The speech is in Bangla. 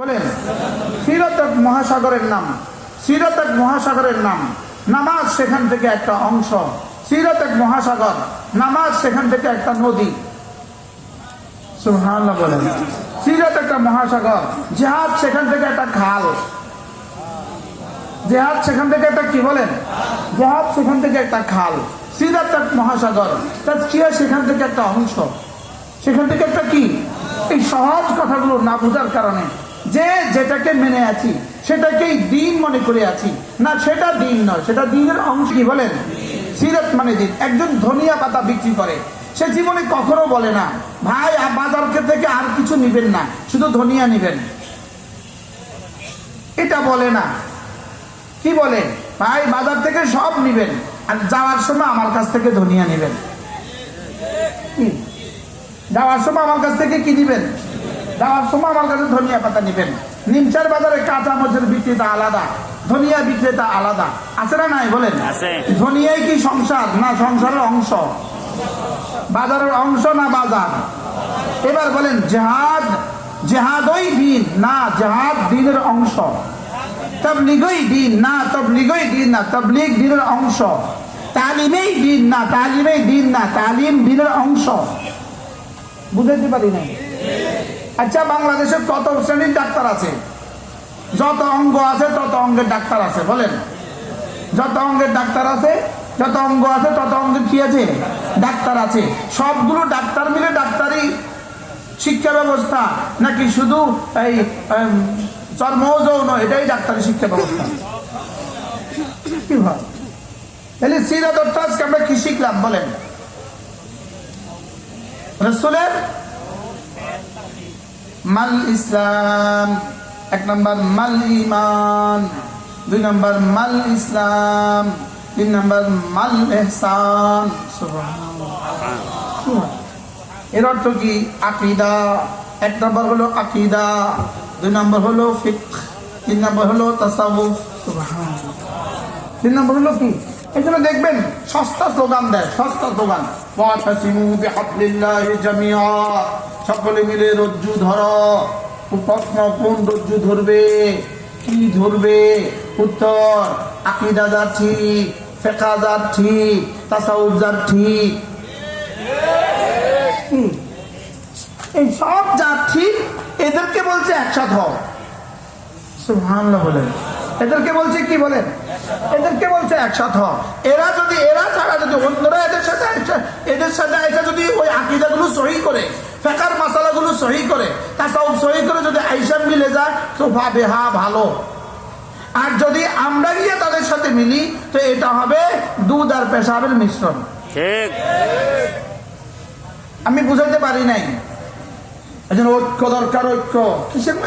বলেন মহাসাগরের নাম সিরত এক মহাসাগরের নাম, নামাজ সেখান থেকে একটা অংশ সিরত এক মহাসাগর, নামাজ সেখান থেকে একটা নদী। বলেন সিরত একটা মহাসাগর, জেহাদ সেখান থেকে একটা খাল। জেহাদ সেখান থেকে একটা কি বলেন? জেহাদ সেখান থেকে একটা খাল। সিরাত এক মহাসাগর, তাজকিয়া সেখান থেকে একটা অংশ। সেখান থেকে একটা কি? এই সহজ কথাগুলো না বোঝার কারণে যে যেটাকে মেনে আছি, সেটাকেই দিন মনে করে আছি। না, সেটা দিন নয়, সেটা দিনের অংশ কি বলেন? সিরাত মানে দিন। একজন ধনিয়া পাতা বিক্রি করে, সে জীবনে কখনো বলে না, ভাই, আ- বাজার থেকে আর কিছু নিবেন না, শুধু ধনিয়া নিবেন। এটা বলে না। কি বলে? ভাই, বাজার থেকে সব নিবেন, আর যাওয়ার সময় আমার কাছ থেকে ধনিয়া নেবেন? যাওয়ার সময় আমার কাছ থেকে কি নিবেন? যাওয়ার সময় আমার কাছে ধনিয়া পাতা নিবেন। নিমচার বাজারে কাঁচা মরিচের বিক্রেতা আলাদা। ধনিয়া বিক্রেতা আলাদা। আছে না নাই? বলেন। ধনিয়াই কি সংসার না সংসারের অংশ? বাজারের অংশ না বাজার? এবার বলেন জেহাদ জেহাদই দিন না জেহাদ দিনের অংশ। তবলিগই দিন না তবলিগই দিন না তবলিগ দিনের অংশ। তালিমেই দিন না তালিমেই দিন না তালিম দিনের অংশ। বুঝাইতে পারি নাই? আচ্ছা বাংলাদেশে কত শ্রেণির ডাক্তার আছে যত অঙ্গ আছে তত অঙ্গের ডাক্তার আছে বলেন। যত অঙ্গের ডাক্তার আছে যত অঙ্গ আছে তত অঙ্গের কি আছে? ডাক্তার আছে। সবগুলো ডাক্তার মিলে ডাক্তারি শিক্ষা ব্যবস্থা নাকি শুধু এই উম, চর্ম যৌন এটাই ডাক্তারি শিক্ষা ব্যবস্থা? কি তাহলে আজকে আমরা কি শিখলাম বলেন? রসুলের মাল ইসলাম। এক নম্বর মাল ইমান দুই নম্বর মাল ইসলাম। তিন নম্বর মাল এহসান। এর অর্থ কি? আকিদা। এক নম্বর হলো আকিদা। দুই নম্বর হলো ফিক তিন নম্বর হলো তাসাউফ। তিন নম্বর হলো কি? এই জন্য দেখবেন, সস্তা স্লোগান দেয়, সস্তা স্লোগান। সকলে মিলে রজ্জু ধরো। প্রশ্ন কোন রজ্জু ধরবে? কি ধরবে? উত্তর, আকিদা যার ঠিক ফেকা যার ঠিক, তাসাউফ যার এই সব যা ঠিক, এদেরকে বলছে একসাথ হও। সুবহানাল্লাহ বলেন। এদেরকে বলছে কি বলেন এদেরকে বলছে একসাথ হ এরা যদি এরা ছাড়া যদি অন্যরা এদের সাথে এদের সাথে এসে যদি ওই আকিদাগুলো সহি করে ফেকার মশালাগুলো সহি করে তাসাউফ সহি করে যদি আইসাম মিলে যায় তো ভাবে হা ভালো। আর যদি আমরা গিয়ে তাদের সাথে মিলি তো এটা হবে দুধ আর পেশাবের মিশ্রণ। ঠিক। আমি বুঝাতে পারি নাই। এই জন্য ঐক্য দরকার ঐক্য। কিসের